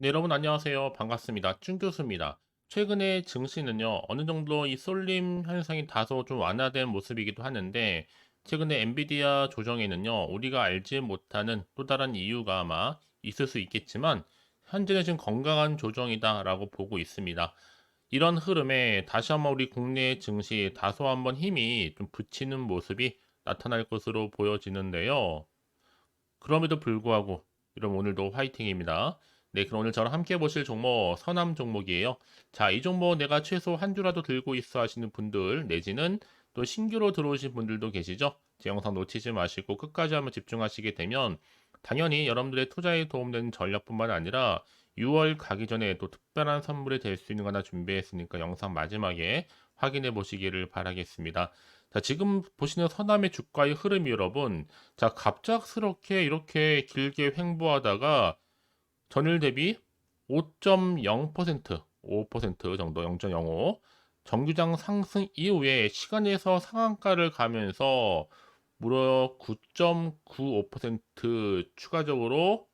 네, 여러분 안녕하세요. 반갑습니다. 준 교수입니다. 최근에 증시는요, 어느 정도 이 쏠림 현상이 다소 좀 완화된 모습이기도 하는데, 최근에 엔비디아 조정에는요, 우리가 알지 못하는 또 다른 이유가 아마 있을 수 있겠지만, 현재는 지금 건강한 조정이다라고 보고 있습니다. 이런 흐름에 다시 한번 우리 국내 증시 다소 한번 힘이 좀 붙이는 모습이 나타날 것으로 보여지는데요. 그럼에도 불구하고, 여러분 오늘도 화이팅입니다. 네, 그럼 오늘 저랑 함께 보실 종목 서남 종목이에요. 자, 이 종목 내가 최소 한 주라도 들고 있어 하시는 분들 내지는 또 신규로 들어오신 분들도 계시죠? 제 영상 놓치지 마시고 끝까지 한번 집중하시게 되면 당연히 여러분들의 투자에 도움되는 전략뿐만 아니라 6월 가기 전에 또 특별한 선물이 될 수 있는 거 하나 준비했으니까 영상 마지막에 확인해 보시기를 바라겠습니다. 자, 지금 보시는 서남의 주가의 흐름이 여러분, 자, 갑작스럽게 이렇게 길게 횡보하다가 전일 대비 5.0%, 5% 정도 0.05 정규장 상승 이후에 시간에서 상한가를 가면서 무려 9.95% 추가적으로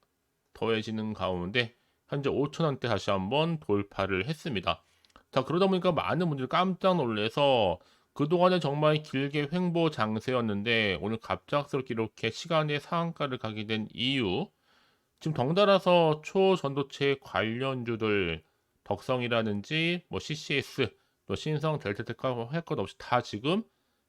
더해지는 가운데 현재 5천원대 다시 한번 돌파를 했습니다. 자 그러다 보니까 많은 분들이 깜짝 놀래서 그동안에 정말 길게 횡보 장세였는데 오늘 갑작스럽게 이렇게 시간의 상한가를 가게 된 이유 지금 덩달아서 초전도체 관련주들 덕성이라든지 뭐 CCS 또 신성 델타테크 할 것 없이 다 지금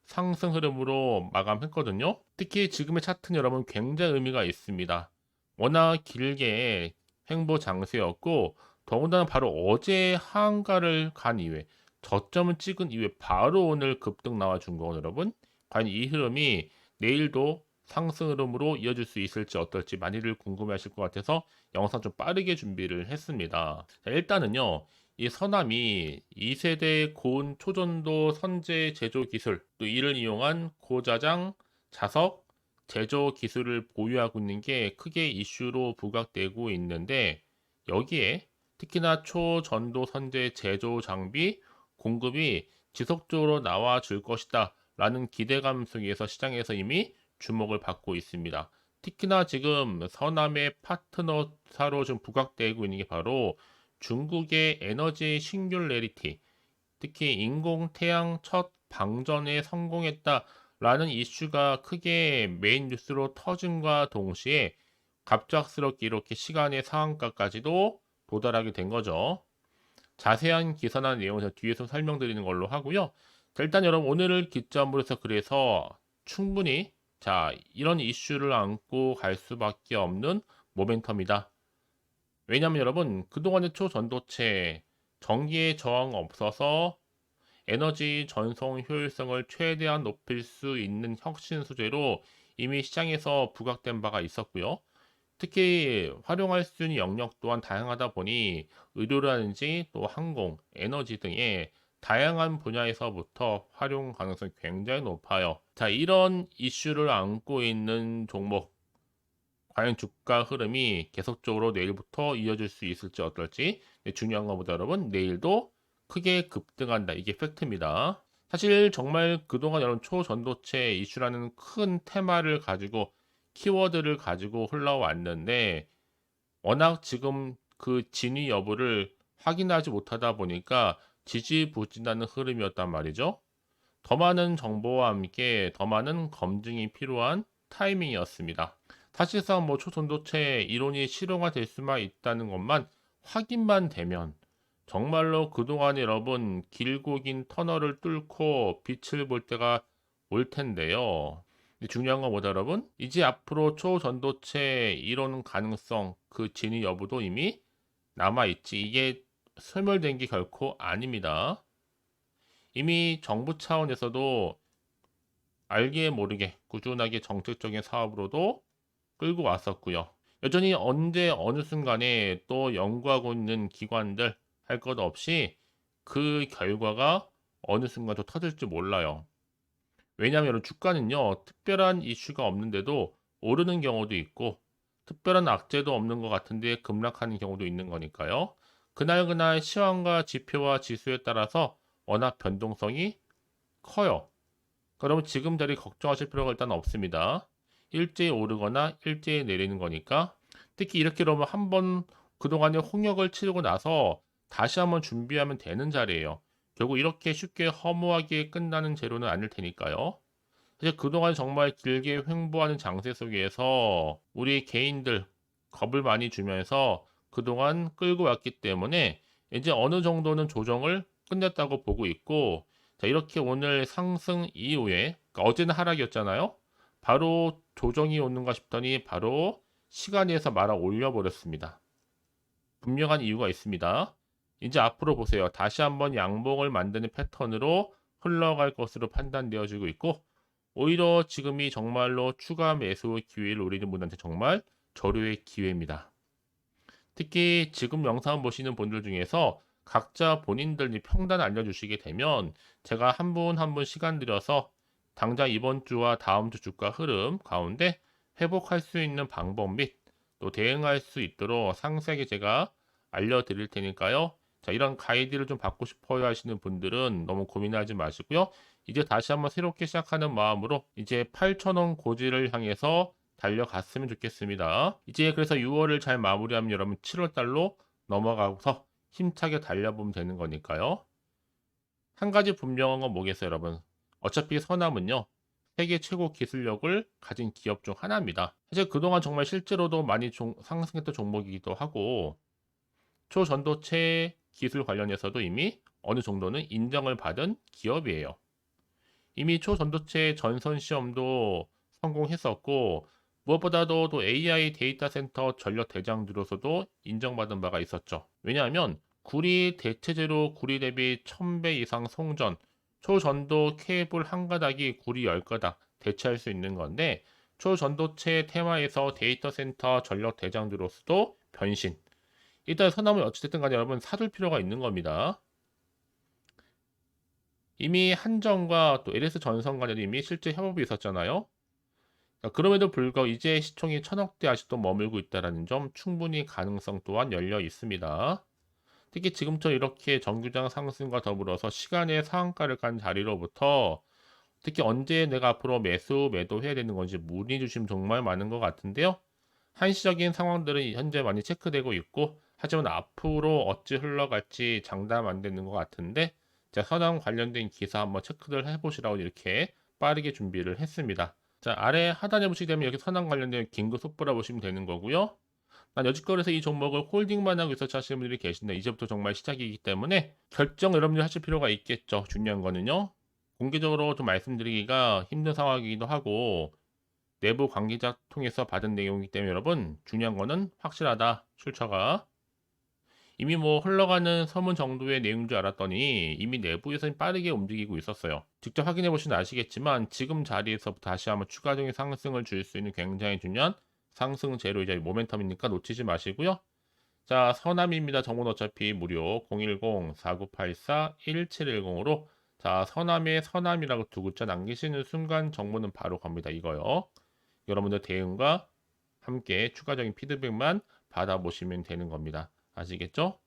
상승 흐름으로 마감했거든요. 특히 지금의 차트는 여러분 굉장히 의미가 있습니다. 워낙 길게 횡보 장세였고 더군다나 바로 어제 하한가를 간 이후에 저점을 찍은 이후에 바로 오늘 급등 나와준 거 여러분 과연 이 흐름이 내일도 상승 흐름으로 이어질 수 있을지 어떨지 많이들 궁금해하실 것 같아서 영상 좀 빠르게 준비를 했습니다. 자, 일단은요. 이 서남이 2세대 고온 초전도 선제 제조 기술 또 이를 이용한 고자장 자석 제조 기술을 보유하고 있는 게 크게 이슈로 부각되고 있는데 여기에 특히나 초전도 선제 제조 장비 공급이 지속적으로 나와 줄 것이다 라는 기대감 속에서 시장에서 이미 주목을 받고 있습니다. 특히나 지금 서남의 파트너사로 좀 부각되고 있는 게 바로 중국의 에너지 싱귤레리티, 특히 인공 태양 첫 방전에 성공했다라는 이슈가 크게 메인 뉴스로 터짐과 동시에 갑작스럽게 이렇게 시간의 상한가까지도 도달하게 된 거죠. 자세한 기사나 내용은 뒤에서 설명드리는 걸로 하고요. 자, 일단 여러분 오늘을 기점으로 해서 그래서 충분히 자, 이런 이슈를 안고 갈 수밖에 없는 모멘텀이다. 왜냐하면 여러분, 그동안의 초전도체 전기에 저항 없어서 에너지 전송 효율성을 최대한 높일 수 있는 혁신 소재로 이미 시장에서 부각된 바가 있었고요. 특히 활용할 수 있는 영역 또한 다양하다 보니 의료라든지 또 항공, 에너지 등의 다양한 분야에서부터 활용 가능성이 굉장히 높아요. 자, 이런 이슈를 안고 있는 종목, 과연 주가 흐름이 계속적으로 내일부터 이어질 수 있을지 어떨지 네, 중요한 것보다 여러분 내일도 크게 급등한다. 이게 팩트입니다. 사실 정말 그동안 여러분 초전도체 이슈라는 큰 테마를 가지고 키워드를 가지고 흘러왔는데 워낙 지금 그 진위 여부를 확인하지 못하다 보니까 지지부진하는 흐름이었단 말이죠. 더 많은 정보와 함께 더 많은 검증이 필요한 타이밍이었습니다. 사실상 뭐 초전도체 이론이 실용화 될 수만 있다는 것만 확인만 되면 정말로 그동안 여러분 길고 긴 터널을 뚫고 빛을 볼 때가 올 텐데요. 중요한 건 뭐다 여러분? 이제 앞으로 초전도체 이론 가능성 그 진위 여부도 이미 남아있지. 이게 소멸된 게 결코 아닙니다. 이미 정부 차원에서도 알게 모르게 꾸준하게 정책적인 사업으로도 끌고 왔었고요. 여전히 언제 어느 순간에 또 연구하고 있는 기관들 할 것 없이 그 결과가 어느 순간 또 터질지 몰라요. 왜냐하면 주가는요, 특별한 이슈가 없는데도 오르는 경우도 있고, 특별한 악재도 없는 것 같은데 급락하는 경우도 있는 거니까요. 그날그날 시황과 지표와 지수에 따라서 워낙 변동성이 커요. 그러면 지금 자리 걱정하실 필요가 일단 없습니다. 일제히 오르거나 일제히 내리는 거니까 특히 이렇게 그러면 한번 그동안에 홍역을 치르고 나서 다시 한번 준비하면 되는 자리예요. 결국 이렇게 쉽게 허무하게 끝나는 재료는 아닐 테니까요. 사실 그동안 정말 길게 횡보하는 장세 속에서 우리 개인들 겁을 많이 주면서 그동안 끌고 왔기 때문에 이제 어느 정도는 조정을 끝냈다고 보고 있고 자 이렇게 오늘 상승 이후에 그러니까 어제는 하락이었잖아요. 바로 조정이 오는가 싶더니 바로 시간에서 말아 올려버렸습니다. 분명한 이유가 있습니다. 이제 앞으로 보세요. 다시 한번 양봉을 만드는 패턴으로 흘러갈 것으로 판단되어지고 있고 오히려 지금이 정말로 추가 매수 기회를 노리는 분한테 정말 저류의 기회입니다. 특히 지금 영상 보시는 분들 중에서 각자 본인들이 평단 알려주시게 되면 제가 한 분 한 분 시간 들여서 당장 이번 주와 다음 주 주가 흐름 가운데 회복할 수 있는 방법 및 또 대응할 수 있도록 상세하게 제가 알려드릴 테니까요. 자, 이런 가이드를 좀 받고 싶어요 하시는 분들은 너무 고민하지 마시고요. 이제 다시 한번 새롭게 시작하는 마음으로 이제 8,000원 고지를 향해서 달려갔으면 좋겠습니다. 이제 그래서 6월을 잘 마무리하면 여러분 7월 달로 넘어가서 힘차게 달려보면 되는 거니까요. 한 가지 분명한 건 뭐겠어요, 여러분? 어차피 서남은요, 세계 최고 기술력을 가진 기업 중 하나입니다. 사실 그동안 정말 실제로도 많이 종, 상승했던 종목이기도 하고, 초전도체 기술 관련해서도 이미 어느 정도는 인정을 받은 기업이에요. 이미 초전도체 전선 시험도 성공했었고, 무엇보다도 또 AI 데이터 센터 전력 대장주로서도 인정받은 바가 있었죠. 왜냐하면 구리 대체제로 구리 대비 1000배 이상 송전, 초전도 케이블 한 가닥이 구리 10가닥 대체할 수 있는 건데 초전도체 테마에서 데이터 센터 전력 대장주로서도 변신. 일단 서남을 어찌됐든 간에 여러분 사둘 필요가 있는 겁니다. 이미 한정과 또 LS 전선 간에도 이미 실제 협업이 있었잖아요. 그럼에도 불구하고 이제 시총이 천억대 아직도 머물고 있다는 점 충분히 가능성 또한 열려 있습니다. 특히 지금처럼 이렇게 정규장 상승과 더불어서 시간의 상한가를 간 자리로부터 특히 언제 내가 앞으로 매수 매도해야 되는 건지 문의 주심 정말 많은 것 같은데요. 한시적인 상황들은 현재 많이 체크되고 있고 하지만 앞으로 어찌 흘러갈지 장담 안 되는 것 같은데 제가 선암 관련된 기사 한번 체크를 해보시라고 이렇게 빠르게 준비를 했습니다. 자 아래 하단에 보시게 되면 여기 선암 관련된 긴급 속보라 보시면 되는 거고요. 난 여지껏해서 이 종목을 홀딩만 하고 있어 하시는 분들이 계신데 이제부터 정말 시작이기 때문에 결정 여러분들이 하실 필요가 있겠죠. 중요한 거는요. 공개적으로 좀 말씀드리기가 힘든 상황이기도 하고 내부 관계자 통해서 받은 내용이기 때문에 여러분 중요한 거는 확실하다 출처가 이미 뭐 흘러가는 서문 정도의 내용인 줄 알았더니 이미 내부에서 빠르게 움직이고 있었어요. 직접 확인해 보시면 아시겠지만 지금 자리에서 다시 한번 추가적인 상승을 줄 수 있는 굉장히 중요한 상승 제로이자 모멘텀이니까 놓치지 마시고요. 자, 서남입니다. 정보는 어차피 무료 010-4984-1710으로 자, 서남의 서남이라고 두 글자 남기시는 순간 정보는 바로 겁니다. 이거요. 여러분들 대응과 함께 추가적인 피드백만 받아보시면 되는 겁니다. 아시겠죠?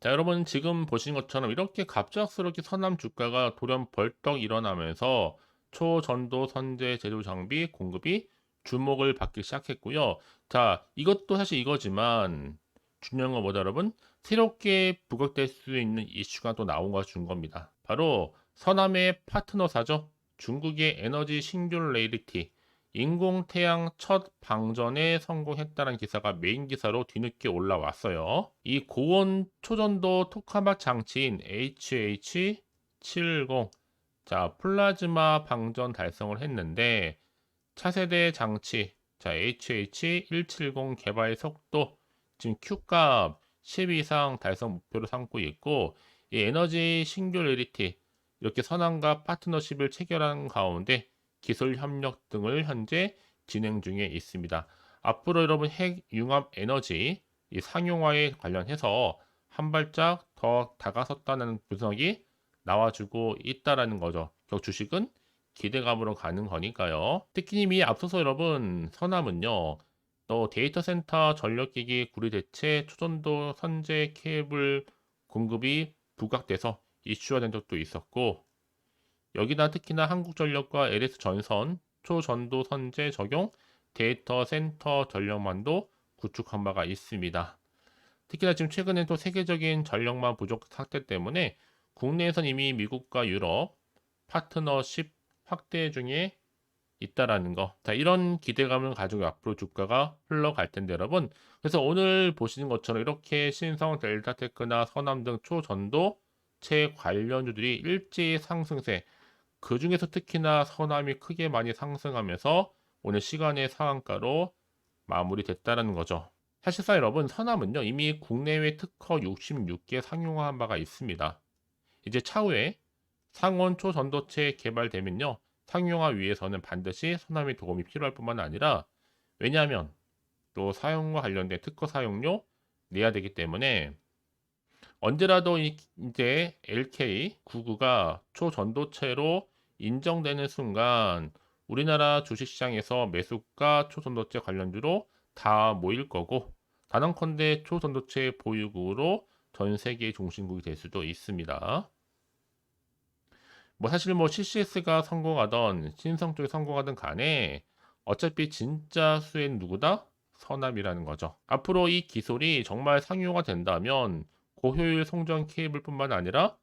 자, 여러분 지금 보신 것처럼 이렇게 갑작스럽게 서남 주가가 돌연 벌떡 일어나면서 초전도 선제 제조 장비 공급이 주목을 받기 시작했고요. 자, 이것도 사실 이거지만 중요한 건 뭐다 여러분? 새롭게 부각될 수 있는 이슈가 또 나온 것준 겁니다. 바로 서남의 파트너사죠. 중국의 에너지 싱귤레이리티 인공태양 첫 방전에 성공했다는 기사가 메인 기사로 뒤늦게 올라왔어요. 이 고온 초전도 토카막 장치인 HH70 자 플라즈마 방전 달성을 했는데 차세대 장치 자 HH170 개발 속도 지금 Q값 10 이상 달성 목표로 삼고 있고 이 에너지 싱귤리티 이렇게 선언과 파트너십을 체결한 가운데 기술 협력 등을 현재 진행 중에 있습니다. 앞으로 여러분 핵 융합 에너지 이 상용화에 관련해서 한 발짝 더 다가섰다는 분석이 나와주고 있다라는 거죠. 결국 주식은 기대감으로 가는 거니까요. 특히 이미 앞서서 여러분 서남은요. 또 데이터 센터 전력기기 구리 대체 초전도 선제 케이블 공급이 부각돼서 이슈화된 적도 있었고 여기다 특히나 한국전력과 LS 전선 초전도 선제 적용 데이터 센터 전력만도 구축한 바가 있습니다. 특히나 지금 최근에 또 세계적인 전력만 부족 상태 때문에 국내에선 이미 미국과 유럽 파트너십 확대 중에 있다라는 거. 자, 이런 기대감을 가지고 앞으로 주가가 흘러갈 텐데 여러분. 그래서 오늘 보시는 것처럼 이렇게 신성, 델타테크나 서남 등 초전도 체 관련주들이 일제히 상승세. 그 중에서 특히나 서남이 크게 많이 상승하면서 오늘 시간의 상한가로 마무리됐다라는 거죠. 사실상 여러분 서남은요 이미 국내외 특허 66개 상용화한 바가 있습니다. 이제 차후에 상온 초전도체 개발되면요 상용화 위해서는 반드시 서남의 도움이 필요할 뿐만 아니라 왜냐하면 또 사용과 관련된 특허 사용료 내야 되기 때문에 언제라도 이- 이제 LK99가 초전도체로 인정되는 순간 우리나라 주식시장에서 매수가 초전도체 관련주로 다 모일 거고 단언컨대 초전도체 보유국으로 전 세계의 종신국이 될 수도 있습니다. 뭐 사실 뭐 CCS가 성공하던 신성 쪽이 성공하든 간에 어차피 진짜 수혜는 누구다? 서남이라는 거죠. 앞으로 이 기술이 정말 상용화 된다면 고효율 송전 케이블뿐만 아니라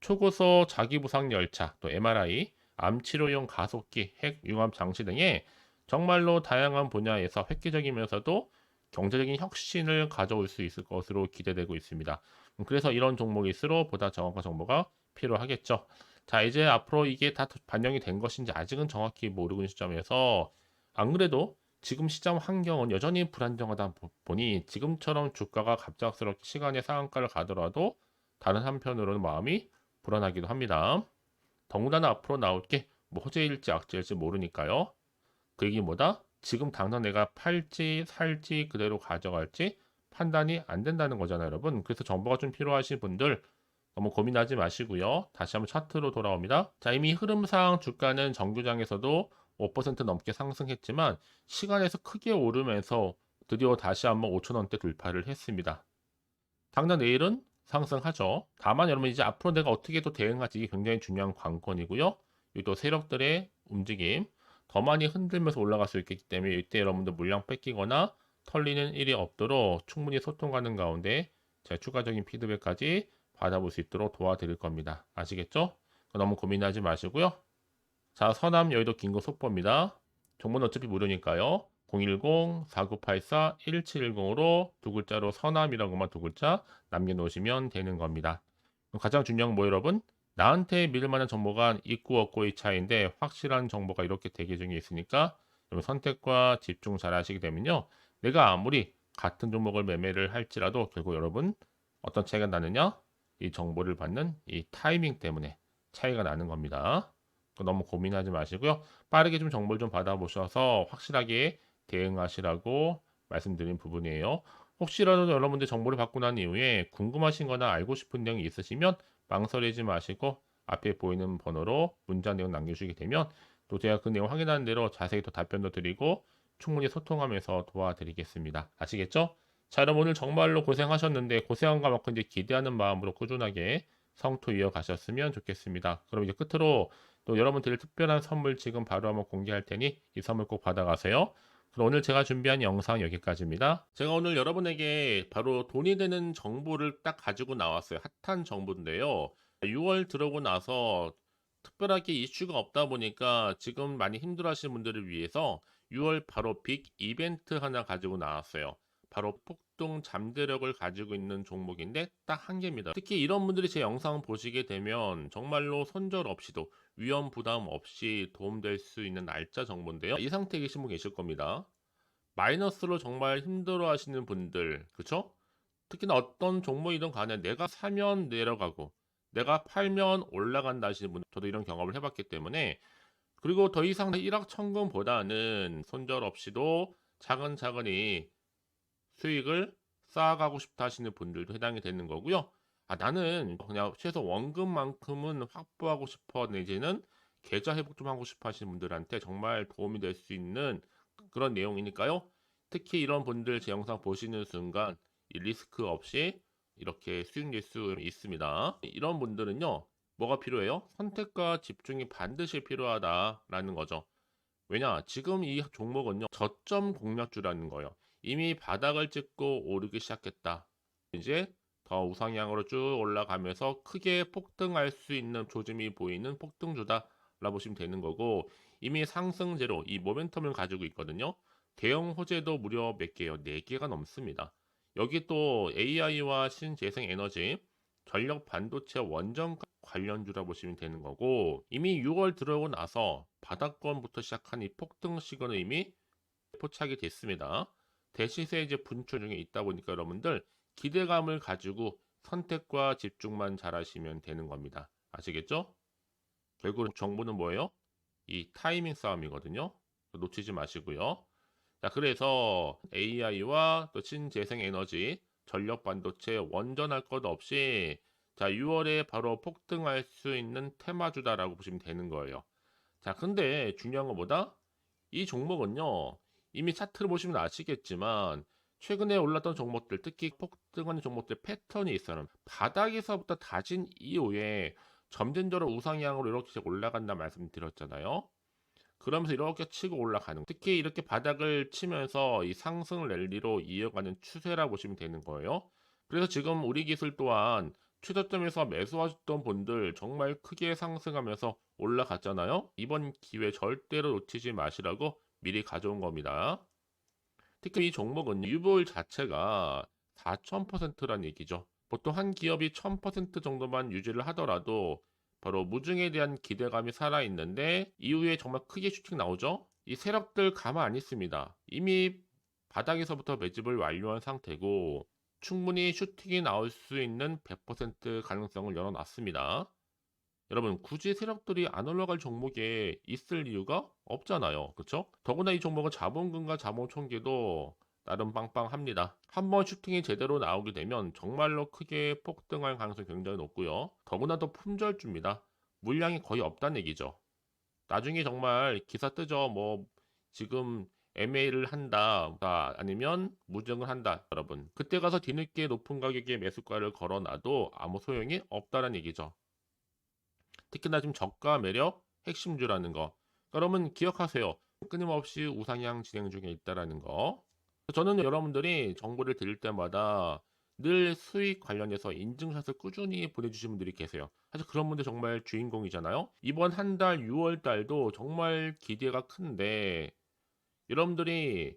초고속 자기부상 열차, 또 MRI, 암 치료용 가속기, 핵 융합 장치 등의 정말로 다양한 분야에서 획기적이면서도 경제적인 혁신을 가져올 수 있을 것으로 기대되고 있습니다. 음, 그래서 이런 종목일수록 보다 정확한 정보가 필요하겠죠. 자, 이제 앞으로 이게 다 반영이 된 것인지 아직은 정확히 모르고 있는 시점에서 안 그래도 지금 시장 환경은 여전히 불안정하다 보- 보니 지금처럼 주가가 갑작스럽게 시간의 상한가를 가더라도 다른 한편으로는 마음이 불안하기도 합니다. 더군다나 앞으로 나올 게 뭐 호재일지 악재일지 모르니까요. 그 얘기 뭐다? 지금 당장 내가 팔지 살지 그대로 가져갈지 판단이 안 된다는 거잖아요, 여러분. 그래서 정보가 좀 필요하신 분들 너무 고민하지 마시고요. 다시 한번 차트로 돌아옵니다. 자, 이미 흐름상 주가는 정규장에서도 5% 넘게 상승했지만 시간에서 크게 오르면서 드디어 다시 한번 5천원대 돌파를 했습니다. 당장 내일은 상승하죠. 다만 여러분 이제 앞으로 내가 어떻게 또 대응할지 굉장히 중요한 관건이고요. 또 세력들의 움직임 더 많이 흔들면서 올라갈 수 있기 때문에 이때 여러분들 물량 뺏기거나 털리는 일이 없도록 충분히 소통하는 가운데 제가 추가적인 피드백까지 받아볼 수 있도록 도와드릴 겁니다. 아시겠죠? 너무 고민하지 마시고요. 자, 서남 여의도 긴급 속보입니다. 정보는 어차피 무료니까요. 010-4984-1710으로 두 글자로 서남이라고만 두 글자 남겨놓으시면 되는 겁니다. 가장 중요한 건뭐 여러분? 나한테 믿을 만한 정보가 있고 없고의 차이인데 확실한 정보가 이렇게 대기 중에 있으니까 여러분 선택과 집중 잘 하시게 되면요. 내가 아무리 같은 종목을 매매를 할지라도 결국 여러분 어떤 차이가 나느냐? 이 정보를 받는 이 타이밍 때문에 차이가 나는 겁니다. 너무 고민하지 마시고요. 빠르게 좀 정보를 좀 받아보셔서 확실하게 대응하시라고 말씀드린 부분이에요. 혹시라도 여러분들 정보를 받고 난 이후에 궁금하신 거나 알고 싶은 내용이 있으시면 망설이지 마시고 앞에 보이는 번호로 문자 내용 남겨주시게 되면 또 제가 그 내용 확인하는 대로 자세히 또 답변도 드리고 충분히 소통하면서 도와드리겠습니다. 아시겠죠? 자, 여러분 오늘 정말로 고생하셨는데 고생한 것만큼 이제 기대하는 마음으로 꾸준하게 성토 이어가셨으면 좋겠습니다. 그럼 이제 끝으로 또 여러분 드릴 특별한 선물 지금 바로 한번 공개할 테니 이 선물 꼭 받아가세요. 그럼 오늘 제가 준비한 영상 여기까지입니다. 제가 오늘 여러분에게 바로 돈이 되는 정보를 딱 가지고 나왔어요. 핫한 정보인데요. 6월 들어오고 나서 특별하게 이슈가 없다 보니까 지금 많이 힘들어하시는 분들을 위해서 6월 바로 빅 이벤트 하나 가지고 나왔어요. 바로 폭등 잠재력을 가지고 있는 종목인데 딱 한 개입니다. 특히 이런 분들이 제 영상 보시게 되면 정말로 손절 없이도 위험 부담 없이 도움될 수 있는 날짜 정보인데요. 이 상태에 계신 분 계실 겁니다. 마이너스로 정말 힘들어 하시는 분들, 그쵸? 특히나 어떤 종목이든 간에 내가 사면 내려가고 내가 팔면 올라간다 하시는 분, 저도 이런 경험을 해봤기 때문에 그리고 더 이상 일확천금보다는 손절 없이도 차근차근히 수익을 쌓아가고 싶다 하시는 분들도 해당이 되는 거고요. 아, 나는 그냥 최소 원금만큼은 확보하고 싶어 내지는 계좌 회복 좀 하고 싶어 하시는 분들한테 정말 도움이 될 수 있는 그런 내용이니까요. 특히 이런 분들 제 영상 보시는 순간 이 리스크 없이 이렇게 수익 낼 수 있습니다. 이런 분들은요. 뭐가 필요해요? 선택과 집중이 반드시 필요하다라는 거죠. 왜냐? 지금 이 종목은요. 저점 공략주라는 거예요. 이미 바닥을 찍고 오르기 시작했다. 이제 더 우상향으로 쭉 올라가면서 크게 폭등할 수 있는 조짐이 보이는 폭등주다라고 보시면 되는 거고 이미 상승제로 이 모멘텀을 가지고 있거든요. 대형 호재도 무려 몇 개요? 4개가 넘습니다. 여기 또 AI와 신재생 에너지, 전력 반도체 원전 관련주라 보시면 되는 거고 이미 6월 들어오고 나서 바닥권부터 시작한 이 폭등 시그널 이미 포착이 됐습니다. 대시세 이제 분출 중에 있다 보니까 여러분들 기대감을 가지고 선택과 집중만 잘하시면 되는 겁니다. 아시겠죠? 결국 정보는 뭐예요? 이 타이밍 싸움이거든요. 놓치지 마시고요. 자, 그래서 AI와 또 신재생 에너지, 전력 반도체 원전할 것 없이 자, 6월에 바로 폭등할 수 있는 테마주다라고 보시면 되는 거예요. 자, 근데 중요한 것보다 이 종목은요. 이미 차트를 보시면 아시겠지만 최근에 올랐던 종목들, 특히 폭등하는 종목들 패턴이 있어요. 바닥에서부터 다진 이후에 점진적으로 우상향으로 이렇게 올라간다 말씀드렸잖아요. 그러면서 이렇게 치고 올라가는 특히 이렇게 바닥을 치면서 이 상승 랠리로 이어가는 추세라 보시면 되는 거예요. 그래서 지금 우리 기술 또한 최저점에서 매수하셨던 분들 정말 크게 상승하면서 올라갔잖아요. 이번 기회 절대로 놓치지 마시라고 미리 가져온 겁니다. 특히 이 종목은 유볼 자체가 4,000%란 얘기죠. 보통 한 기업이 1000% 정도만 유지를 하더라도 바로 무중에 대한 기대감이 살아있는데 이후에 정말 크게 슈팅 나오죠. 이 세력들 가만 안 있습니다. 이미 바닥에서부터 매집을 완료한 상태고 충분히 슈팅이 나올 수 있는 100% 가능성을 열어놨습니다. 여러분 굳이 세력들이 안 올라갈 종목에 있을 이유가 없잖아요. 그렇죠? 더구나 이 종목은 자본금과 자본 총계도 나름 빵빵합니다. 한번 슈팅이 제대로 나오게 되면 정말로 크게 폭등할 가능성이 굉장히 높고요. 더구나 더 품절주입니다. 물량이 거의 없다는 얘기죠. 나중에 정말 기사 뜨죠. 뭐 지금 MA를 한다 아니면 무증을 한다 여러분 그때 가서 뒤늦게 높은 가격에 매수가를 걸어놔도 아무 소용이 없다는 얘기죠 특히나 지금 저가 매력 핵심주라는 거 여러분 기억하세요 끊임없이 우상향 진행 중에 있다라는 거 저는 여러분들이 정보를 드릴 때마다 늘 수익 관련해서 인증샷을 꾸준히 보내주신 분들이 계세요. 사실 그런 분들 정말 주인공이잖아요. 이번 한 달 6월 달도 정말 기대가 큰데 여러분들이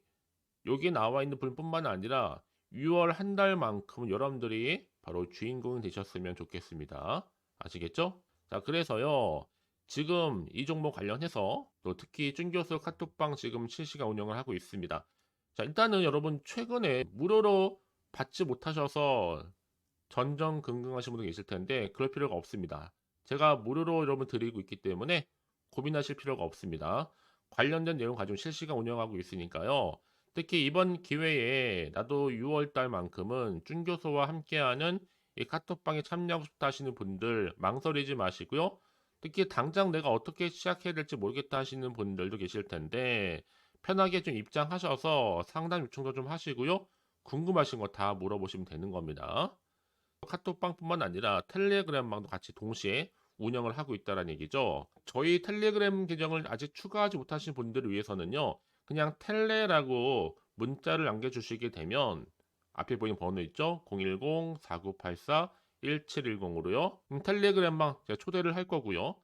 여기 나와 있는 분뿐만 아니라 6월 한 달만큼 여러분들이 바로 주인공이 되셨으면 좋겠습니다. 아시겠죠? 자, 그래서요. 지금 이 종목 관련해서 또 특히 쭌교수 카톡방 지금 실시간 운영을 하고 있습니다. 자, 일단은 여러분 최근에 무료로 받지 못하셔서 전전긍긍하신 분들 계실 텐데 그럴 필요가 없습니다. 제가 무료로 여러분 드리고 있기 때문에 고민하실 필요가 없습니다. 관련된 내용 가지고 실시간 운영하고 있으니까요. 특히 이번 기회에 나도 6월 달만큼은 쭌교수와 함께하는 이 카톡방에 참여하고 싶다 하시는 분들 망설이지 마시고요. 특히 당장 내가 어떻게 시작해야 될지 모르겠다 하시는 분들도 계실 텐데 편하게 좀 입장하셔서 상담 요청도 좀 하시고요. 궁금하신 거 다 물어보시면 되는 겁니다. 카톡방뿐만 아니라 텔레그램방도 같이 동시에 운영을 하고 있다는 얘기죠. 저희 텔레그램 계정을 아직 추가하지 못하신 분들을 위해서는요. 그냥 텔레라고 문자를 남겨주시게 되면 앞에 보이는 번호 있죠? 010-4984-1710으로요. 텔레그램방 제가 초대를 할 거고요.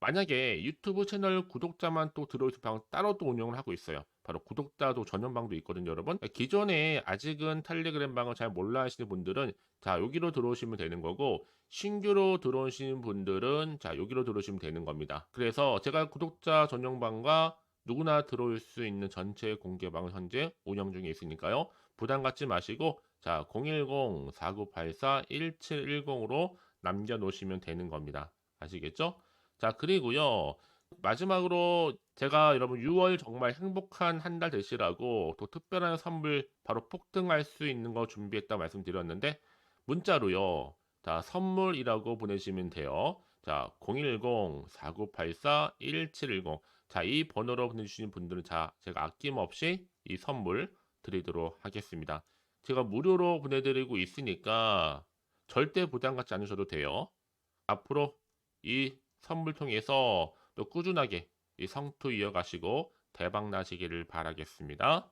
만약에 유튜브 채널 구독자만 또 들어오실 방 따로 또 운영을 하고 있어요. 바로 구독자도 전용방도 있거든요, 여러분. 기존에 아직은 텔레그램 방을 잘 몰라 하시는 분들은 자, 여기로 들어오시면 되는 거고 신규로 들어오시는 분들은 자, 여기로 들어오시면 되는 겁니다. 그래서 제가 구독자 전용방과 누구나 들어올 수 있는 전체 공개방을 현재 운영 중에 있으니까요. 부담 갖지 마시고 자, 010-4984-1710으로 남겨 놓으시면 되는 겁니다. 아시겠죠? 자, 그리고요. 마지막으로 제가 여러분 6월 정말 행복한 한 달 되시라고 또 특별한 선물 바로 폭등할 수 있는 거 준비했다 말씀드렸는데 문자로요. 자, 선물이라고 보내시면 돼요. 자, 010-4984-1710. 자, 이 번호로 보내주시는 분들은 자, 제가 아낌없이 이 선물 드리도록 하겠습니다. 제가 무료로 보내드리고 있으니까 절대 부담 갖지 않으셔도 돼요. 앞으로 이 선물 통해서 또 꾸준하게 이 성투 이어가시고 대박 나시기를 바라겠습니다.